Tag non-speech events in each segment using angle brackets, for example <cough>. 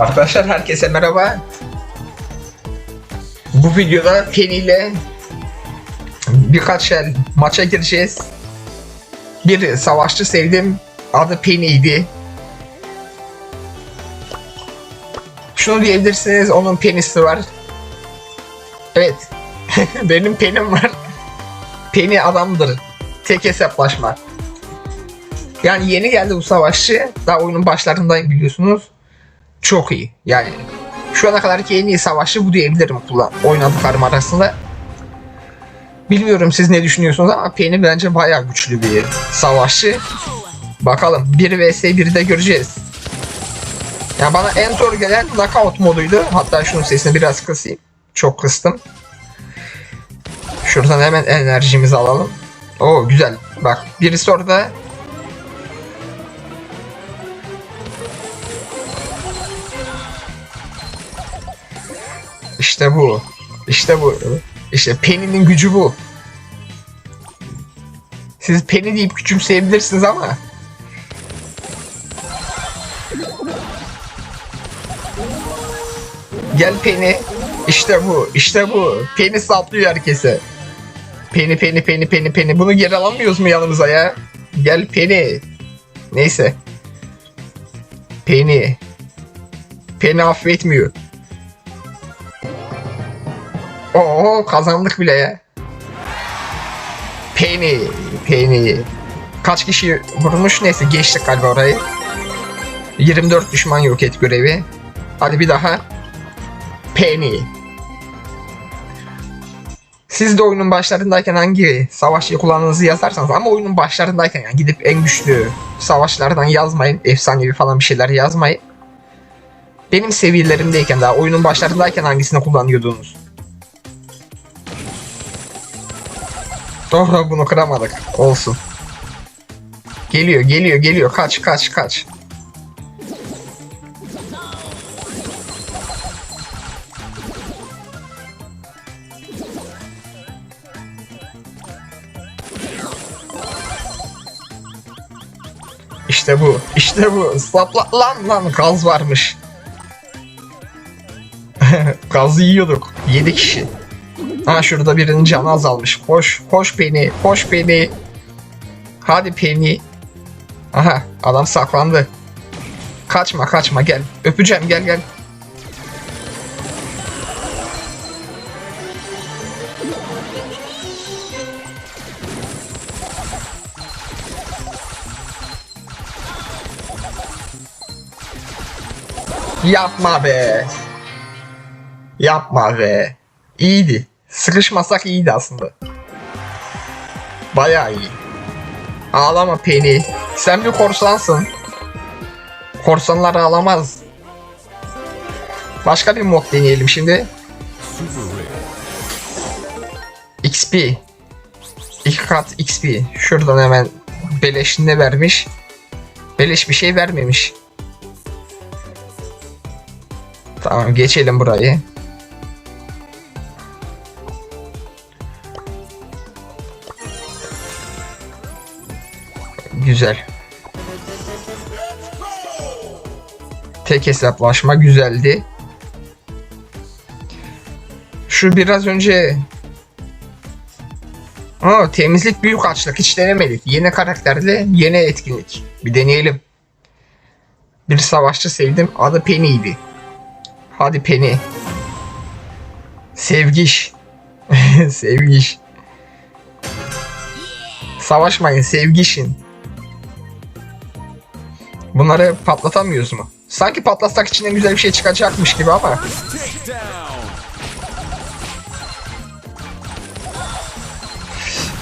Arkadaşlar herkese merhaba. Bu videoda Penny ile birkaç el maça gireceğiz. Bir savaşçı sevdim. Adı Penny'ydi. Şunu diyebilirsiniz onun penisi var. Evet. <laughs> Benim penim var. Penny adamdır. Tek hesaplaşma. Yani yeni geldi bu savaşçı. Daha oyunun başlarındayım biliyorsunuz. Çok iyi. Yani şu ana kadarki en iyi savaşçı bu diyebilirim kullan oynadıklarım arasında. Bilmiyorum siz ne düşünüyorsunuz ama Penny bence bayağı güçlü bir savaşçı. Bakalım 1 vs 1'de göreceğiz. Ya bana en zor gelen knockout moduydu. Hatta şunun sesini biraz kısayım. Çok kıstım. Şuradan hemen enerjimizi alalım. Oo güzel. Bak birisi orada İşte bu. İşte bu. İşte Penny'nin gücü bu. Siz Penny deyip küçümseyebilirsiniz ama Gel Penny. İşte bu. İşte bu. Penny saplıyor herkese. Penny Penny Penny Penny Penny. Bunu geri alamıyoruz mu yanımıza ya? Gel Penny. Neyse. Penny. Penny affetmiyor. Oo kazandık bile ya. Penny, Penny. Kaç kişi vurmuş neyse geçtik galiba orayı. 24 düşman yok et görevi. Hadi bir daha. Penny. Siz de oyunun başlarındayken hangi savaşçıyı kullandığınızı yazarsanız ama oyunun başlarındayken yani gidip en güçlü savaşlardan yazmayın. Efsanevi falan bir şeyler yazmayın. Benim seviyelerimdeyken daha oyunun başlarındayken hangisini kullanıyordunuz? Doğru bunu kıramadık. Olsun. Geliyor geliyor geliyor. Kaç kaç kaç. İşte bu. işte bu. Sapla lan lan gaz varmış. <laughs> Gazı yiyorduk. 7 kişi. Ha şurada birinin canı azalmış. Koş, koş Penny, koş Penny. Hadi Penny. Aha, adam saklandı. Kaçma, kaçma gel. Öpeceğim, gel gel. Yapma be. Yapma be. İyiydi. Sıkışmasak iyiydi aslında. Bayağı iyi. Ağlama Penny. Sen bir korsansın. Korsanlar ağlamaz. Başka bir mod deneyelim şimdi. XP. İki kat XP. Şuradan hemen beleş ne vermiş? Beleş bir şey vermemiş. Tamam geçelim burayı. Güzel. Tek hesaplaşma güzeldi. Şu biraz önce Aa, temizlik büyük açlık hiç denemedik. Yeni karakterle yeni etkinlik. Bir deneyelim. Bir savaşçı sevdim. Adı Penny'ydi. Hadi Penny. Sevgiş. <laughs> Sevgiş. Savaşmayın sevgişin. Bunları patlatamıyoruz mu? Sanki patlatsak içinden güzel bir şey çıkacakmış gibi ama.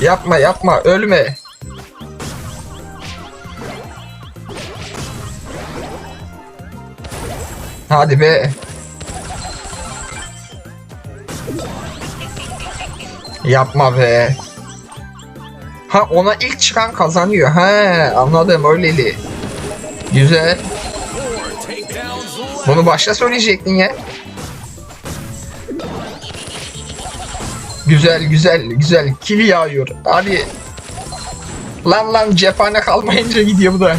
Yapma yapma ölme. Hadi be. Yapma be. Ha ona ilk çıkan kazanıyor. He anladım öyleli. Güzel. Bunu başta söyleyecektin ya. Güzel güzel güzel. Kill yağıyor. Hadi. Lan lan cephane kalmayınca gidiyor bu da.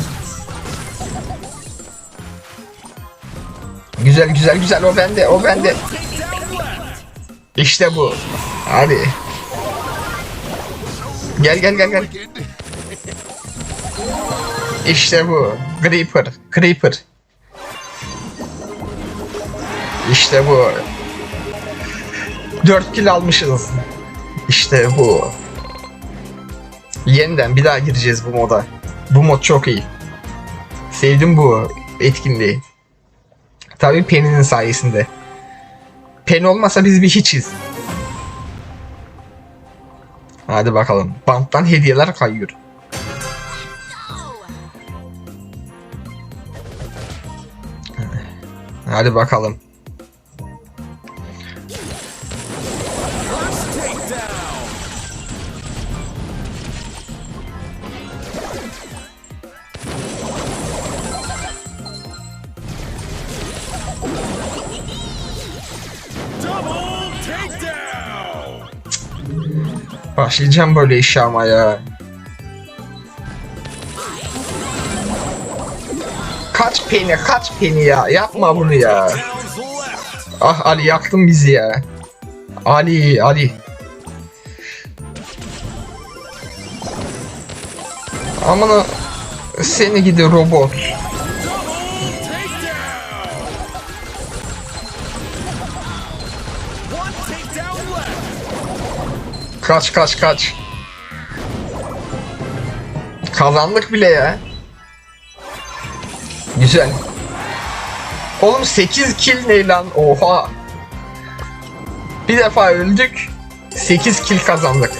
Güzel güzel güzel o bende o bende. İşte bu. Hadi. Gel gel gel gel. İşte bu. Creeper. Creeper. İşte bu. 4 kill almışız. İşte bu. Yeniden bir daha gireceğiz bu moda. Bu mod çok iyi. Sevdim bu etkinliği. Tabii Penny'nin sayesinde. Penny olmasa biz bir hiçiz. Hadi bakalım. Banttan hediyeler kayıyor. Hadi bakalım. Başlayacağım böyle işe ama ya. Kaç peni kaç peni ya yapma bunu ya. Ah Ali yaktın bizi ya. Ali Ali. Aman seni gidi robot. Kaç kaç kaç. Kazandık bile ya. Güzel. Oğlum 8 kill ne lan? Oha. Bir defa öldük. 8 kill kazandık.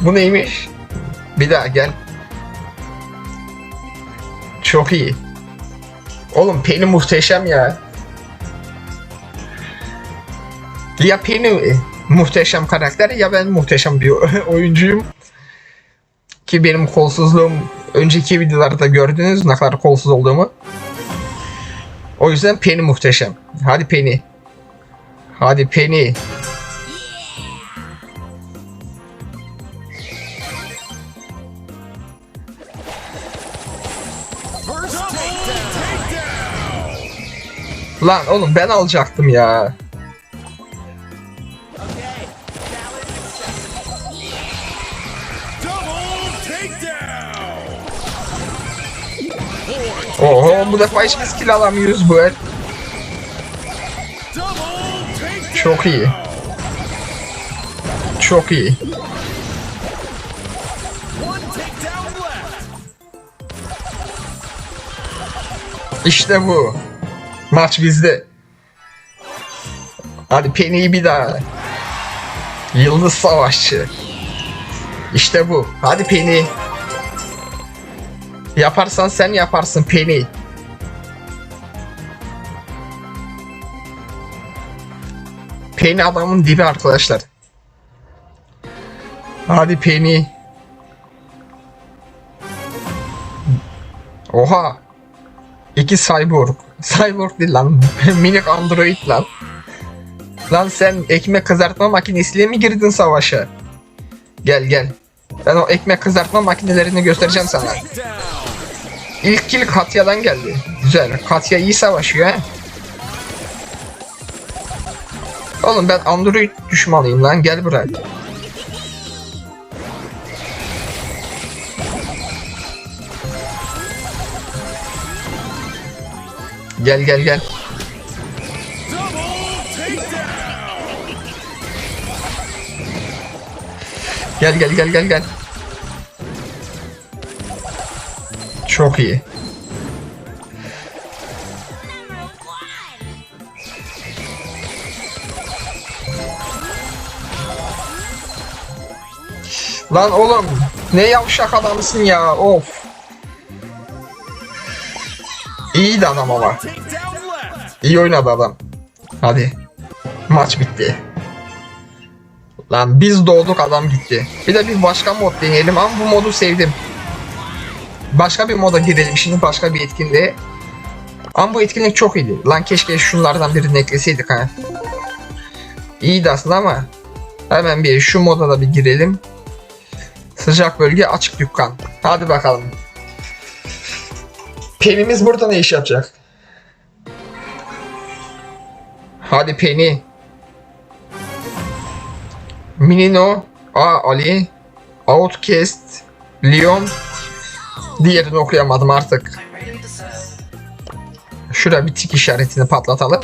Bu neymiş? Bir daha gel. Çok iyi. Oğlum Penny muhteşem ya. Ya Penny muhteşem karakter ya ben muhteşem bir <laughs> oyuncuyum. Ki benim kolsuzluğum önceki videolarda gördünüz ne kadar kolsuz olduğumu. O yüzden Penny muhteşem. Hadi Penny. Hadi Penny. Lan oğlum ben alacaktım ya. Double. Oho bu defa hiç biz kill alamıyoruz bu el. Çok iyi. Çok iyi. İşte bu. Maç bizde. Hadi Penny'yi bir daha. Yıldız Savaşçı. İşte bu. Hadi Penny. Yaparsan sen yaparsın Penny. Penny adamın dibi arkadaşlar. Hadi Penny. Oha. İki cyborg. Cyborg değil lan. <laughs> Minik android lan. Lan sen ekmek kızartma makinesiyle mi girdin savaşa? Gel gel. Ben o ekmek kızartma makinelerini göstereceğim sana. İlk kill Katya'dan geldi. Güzel. Katya iyi savaşıyor ha. Oğlum ben android düşmanıyım lan. Gel buraya. Gel gel gel. Gel gel gel gel gel. Çok iyi. Lan oğlum ne yavşak adamsın ya of. İyiydi adam ama. İyi oynadı adam. Hadi. Maç bitti. Lan biz doğduk adam gitti. Bir de bir başka mod deneyelim ama bu modu sevdim. Başka bir moda girelim şimdi başka bir etkinliğe. Ama bu etkinlik çok iyiydi. Lan keşke şunlardan birini ekleseydik ha. İyiydi aslında ama hemen bir şu moda da bir girelim. Sıcak bölge açık dükkan. Hadi bakalım. Penimiz burada ne iş yapacak? Hadi Penny. Minino. A Ali. Outcast. Leon. Diğerini okuyamadım artık. Şuraya bir tik işaretini patlatalım.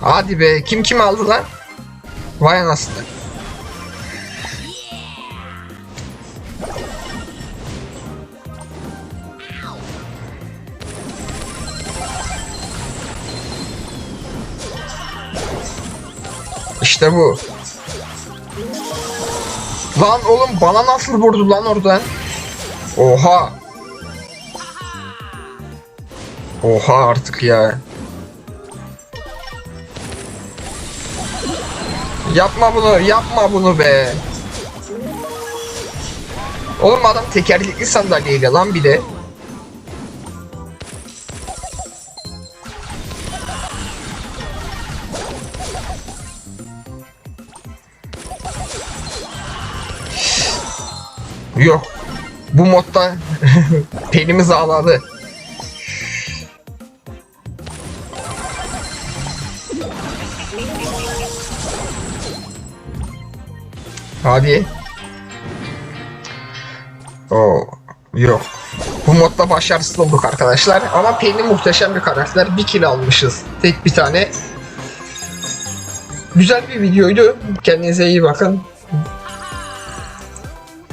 Hadi be kim kim aldı lan? Vay anasını. İşte bu. Lan oğlum bana nasıl vurdu lan oradan? Oha. Oha artık ya. Yapma bunu, yapma bunu be. Oğlum adam tekerlekli sandalyeyle lan bir de. Yok. Bu modda <laughs> penimiz ağladı. Hadi. Oo, yok. Bu modda başarısız olduk arkadaşlar. Ama Penny muhteşem bir karakter. Bir kill almışız. Tek bir tane. Güzel bir videoydu. Kendinize iyi bakın.